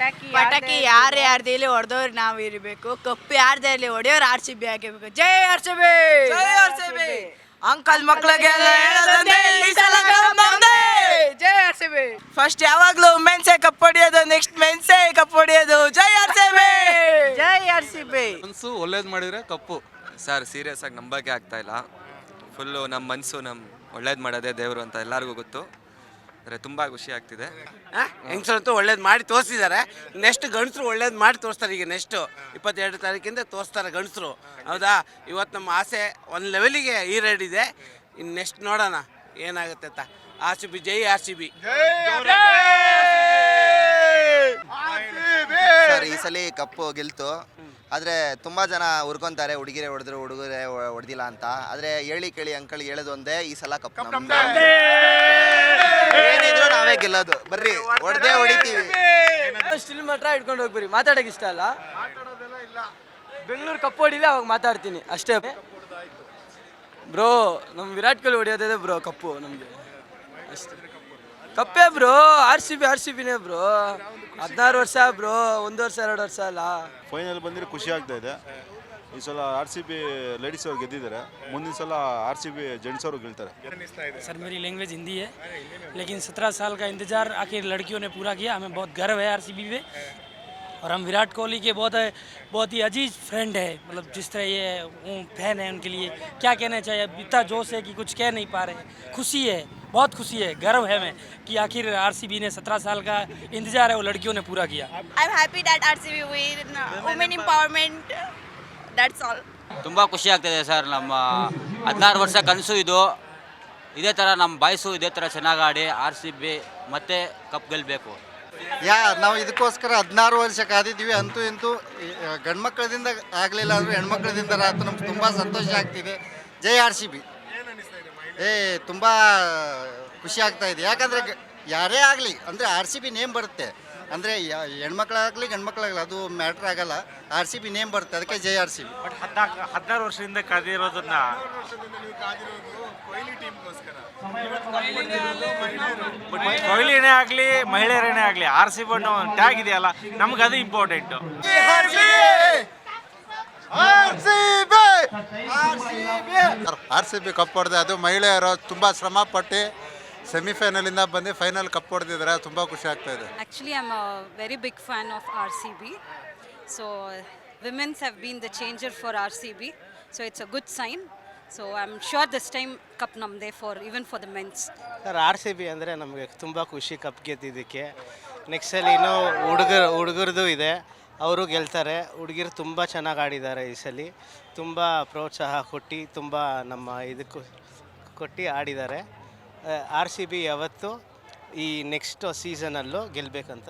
ಪಟಾಕಿ ಯಾರು ಯಾರ್ದಲ್ಲಿ ಹೊಡೆದವ್ರು ನಾವು ಇರಬೇಕು. ಕಪ್ಪು ಯಾರ್ದಲ್ಲಿ ಹೊಡೆಯೋರು ಆರ್ ಸಿ ಬಿ ಆಗಿರ್ಬೇಕು. ಜೈ ಆರ್ ಸಿ ಬಿ ಅಂಕಲ್ ನಮ್ದೇ. ಜೈ ಆರ್ ಸಿ ಬಿ ಫಸ್ಟ್ ಯಾವಾಗ್ಲೂ ಮೆನ್ಸೆ ಕಪ್ ಹೊಡಿಯೋದು ನೆಕ್ಸ್ಟ್ ಮೆನ್ಸೆ ಕಪ್ ಹೊಡಿಯೋದು. ಜೈ ಆರ್ ಸಿ ಬಿ ಜೈ ಆರ್ ಸಿ ಬಿ ಮನ್ಸು ಒಳ್ಳೇದು ಮಾಡಿದ್ರೆ ಕಪ್ಪು. ಸರ್ ಸೀರಿಯಸ್ ಆಗಿ ನಂಬಕ್ಕೆ ಆಗ್ತಾ ಇಲ್ಲ. ಫುಲ್ಲು ನಮ್ಮ ಮನ್ಸು ನಮ್ಮ ಒಳ್ಳೇದು ಮಾಡೋದೇ ದೇವರು ಅಂತ ಎಲ್ಲರಿಗೂ ಗೊತ್ತು. ಅಂದರೆ ತುಂಬ ಖುಷಿ ಆಗ್ತಿದೆ. ಹೆಂಗಸರಂತೂ ಒಳ್ಳೇದು ಮಾಡಿ ತೋರಿಸಿದ್ದಾರೆ ನೆಕ್ಸ್ಟ್ ಗಂಡಸರು ಒಳ್ಳೇದು ಮಾಡಿ ತೋರಿಸ್ತಾರೆ ಈಗ ನೆಕ್ಸ್ಟ್ ಇಪ್ಪತ್ತೆರಡು ತಾರೀಕಿಂದ ತೋರಿಸ್ತಾರೆ ಗಂಡಸರು. ಹೌದಾ? ಇವತ್ತು ನಮ್ಮ ಆಸೆ ಒಂದು ಲೆವೆಲಿಗೆ ಇದೆ. ಇನ್ನು ನೆಕ್ಸ್ಟ್ ನೋಡೋಣ ಏನಾಗುತ್ತೆ ಅಂತ. R C B. ಜೈ ಆರ್ ಸಿ ಬಿ ಸರ್ ಈ ಸಲ ಕಪ್ಪು ಗೆಲ್ತು. ಆದರೆ ತುಂಬ ಜನ ಹುರ್ಕೊಂತಾರೆ ಹುಡುಗಿರೆ ಹೊಡೆದ್ರು ಹುಡುಗರೆ ಹೊಡೆದಿಲ್ಲ ಅಂತ. ಆದರೆ ಹೇಳಿ ಕೇಳಿ ಅಂಕಲ್ ಹೇಳೋದು ಒಂದೇ ಈ ಸಲ ಕಪ್ ನಮ್ದೇ. ಏನಿದ್ರು ನಾವೇ ಗೆಲ್ಲೋದು. ಬರ್ರಿ ಹೊಡೆದೇ ಹೊಡಿತೀವಿ. ಸ್ಟಿಲ್ ಮಾತ್ರ ಇಟ್ಕೊಂಡು ಹೋಗ್ಬರಿ ಮಾತಾಡಕ್ಕೆ ಇಷ್ಟ ಅಲ್ಲ? ಬೆಂಗಳೂರು ಕಪ್ಪು ಹೊಡಿಲಿ ಅವಾಗ ಮಾತಾಡ್ತೀನಿ. ಅಷ್ಟೇ. ಬ್ರೋ ನಮ್ಮ ವಿರಾಟ್ ಕೊಹ್ಲಿ ಹೊಡೆಯೋದೇ ಬ್ರೋ ಕಪ್ಪು ನಮಗೆ. ಅಷ್ಟೇ. ಕಪ್ಪೇ bro R C B R C ಬಿನೇ bro ಹದಿನಾರು ವರ್ಷ ಬ್ರೋ ಒಂದು ವರ್ಷ ಎರಡು ವರ್ಷ ಅಲ್ಲ ಫೈನಲ್ ಬಂದರೆ ಖುಷಿ ಆಗ್ತಾ ಇದೆ ಈ ಸಲ ಆರ್ ಸಿ ಬಿ ಲೇಡೀಸ್ ಅವ್ರು ಗೆದ್ದಿದ್ದಾರೆ ಮುಂದಿನ ಸಲ ಆರ್ ಸಿ ಬಿ ಜೆಂಟ್ಸ್ ಅವರು ಗೆಲ್ತಾರೆ सर मेरी लैंग्वेज हिंदी है लेकिन सत्रह साल का इंतज़ार आखिर लड़कियों ने पूरा किया हमें बहुत गर्व है आरसीबी पे और हम विराट कोहली के बहुत बहुत ही अजीज फ्रेंड है मतलब जिस तरह ये फैन है उनके लिए क्या कहना चाहिए अब इतना जोश है कि कुछ कह नहीं पा रहे खुशी है बहुत खुशी है गर्व है मैं कि आखिर आरसीबी ने सत्रह साल का इंतज़ार है वो लड़कियों ने पूरा किया I am happy that R C B win women empowerment that's all ತುಂಬ ಖುಷಿ ಆಗ್ತಿದೆ ಸರ್ ನಮ್ಮ ಹದಿನಾರು ವರ್ಷ ಕನಸು ಇದು ಇದೇ ಥರ ನಮ್ಮ ಬಾಯ್ಸು ಇದೇ ಥರ ಚೆನ್ನಾಗಿ ಆಡಿ ಆರ್ ಸಿ ಬಿ ಮತ್ತೆ ಕಪ್ ಗೆಲ್ಲಬೇಕು ಯಾ ನಾವು ಇದಕ್ಕೋಸ್ಕರ ಹದಿನಾರು ವರ್ಷ ಕಾದಿದ್ದೀವಿ. ಅಂತೂ ಇಂತೂ ಗಂಡ್ಮಕ್ಳದಿಂದ ಆಗಲಿಲ್ಲ ಅಂದರೆ ಹೆಣ್ಮಕ್ಳದಿಂದ ರಾತ್ರಿ ನಮ್ಗೆ ತುಂಬ ಸಂತೋಷ ಆಗ್ತಿದೆ. ಜೈ ಆರ್ ಸಿ ಬಿ. ಏ ತುಂಬ ಖುಷಿ ಆಗ್ತಾ ಇದೆ. ಯಾಕಂದರೆ ಯಾರೇ ಆಗಲಿ ಅಂದರೆ ಆರ್ ಸಿ ಬಿ ನೇಮ್ ಬರುತ್ತೆ. ಅಂದರೆ ಹೆಣ್ಮಕ್ಳಾಗಲಿ ಗಂಡ್ಮಕ್ಳಾಗಲಿ ಅದು ಮ್ಯಾಟ್ರ್ ಆಗಲ್ಲ. ಆರ್ ಸಿ ಬಿ ನೇಮ್ ಬರುತ್ತೆ. ಅದಕ್ಕೆ ಜೈ ಆರ್ ಸಿ ಬಿ. ಹದಿನಾಲ್ಕು ಹದಿನಾರು ವರ್ಷದಿಂದ ಕಾದಿರೋದನ್ನ ಬಟ್ ಕೊಹ್ಲಿನೇ ಆಗಲಿ ಮಹಿಳೆಯರೇನೇ ಆಗಲಿ ಆರ್ ಸಿ ಬಣ್ಣ ಟ್ಯಾಗ್ ಇದೆಯಲ್ಲ ನಮ್ಗೆ ಅದು important R C B cup ಹೊಡೆದೆ ಅದು ಮಹಿಳೆಯರು ತುಂಬ ಶ್ರಮ ಪಟ್ಟು ಸೆಮಿಫೈನಲಿಂದ ಬಂದು ಫೈನಲ್ ಕಪ್ ಹೊಡೆದಿದ್ರೆ ತುಂಬ ಖುಷಿ ಆಗ್ತಾ ಇದೆ. Very big fan of R C B. So womens have been the changer for R C B. So it's a good good sign. I am sure this time cup ನಮ್ಮದೇ for even for the mens sir R C B ಅಂದರೆ ನಮಗೆ ತುಂಬ ಖುಷಿ cup ಗೆದ್ದಿದ್ದಕ್ಕೆ. Next ಸಲ ಇನ್ನೂ ಹುಡುಗರು, ಹುಡುಗರದು ಇದೆ. ಅವರು ಗೆಲ್ತಾರೆ. ಹುಡುಗಿರು ತುಂಬ ಚೆನ್ನಾಗಿ ಆಡಿದ್ದಾರೆ ಈ ಸಲ. ತುಂಬ ಪ್ರೋತ್ಸಾಹ ಕೊಟ್ಟು, ತುಂಬ ನಮ್ಮ ಇದಕ್ಕೂ ಕೊಟ್ಟು ಆಡಿದ್ದಾರೆ. ಆರ್ ಸಿ ಬಿ ಯಾವತ್ತು ಈ ನೆಕ್ಸ್ಟ್ ಸೀಸನಲ್ಲೂ ಗೆಲ್ಲಬೇಕಂತ